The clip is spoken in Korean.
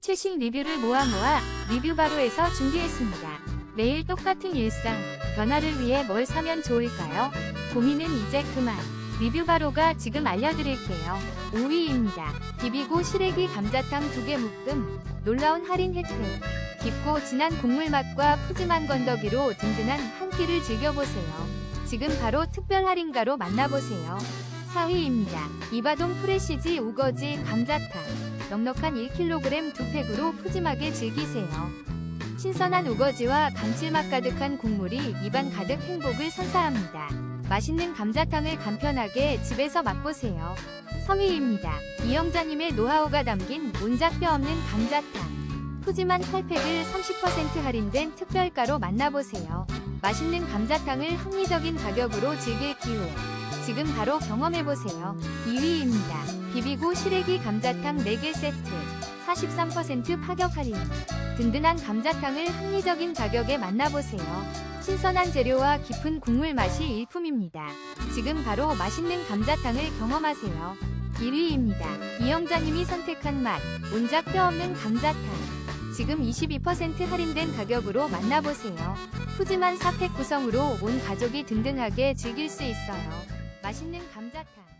최신 리뷰를 모아 모아 리뷰 바로에서 준비했습니다. 매일 똑같은 일상, 변화를 위해 뭘 사면 좋을까요? 고민은 이제 그만. 리뷰 바로가 지금 알려드릴게요. 5위입니다. 비비고 시래기 감자탕 2개 묶음. 놀라운 할인 혜택. 깊고 진한 국물 맛과 푸짐한 건더기로 든든한 한 끼를 즐겨보세요. 지금 바로 특별 할인가로 만나보세요. 4위입니다. 이바동 프레시지 우거지 감자탕. 넉넉한 1kg 두 팩으로 푸짐하게 즐기세요. 신선한 우거지와 감칠맛 가득한 국물이 입안 가득 행복을 선사합니다. 맛있는 감자탕을 간편하게 집에서 맛보세요. 3위입니다. 이영자님의 노하우가 담긴 온작 뼈 없는 감자탕. 푸짐한 8팩을 30% 할인된 특별가로 만나보세요. 맛있는 감자탕을 합리적인 가격으로 즐길 기회. 지금 바로 경험해보세요. 2위입니다. 비비고 시래기 감자탕 4개 세트. 43% 파격 할인. 든든한 감자탕을 합리적인 가격에 만나보세요. 신선한 재료와 깊은 국물 맛이 일품입니다. 지금 바로 맛있는 감자탕을 경험하세요. 1위입니다. 이영자님이 선택한 맛, 온작 뼈 없는 감자탕. 지금 22% 할인된 가격으로 만나보세요. 푸짐한 사팩 구성으로 온 가족이 든든하게 즐길 수 있어요. 맛있는 감자탕.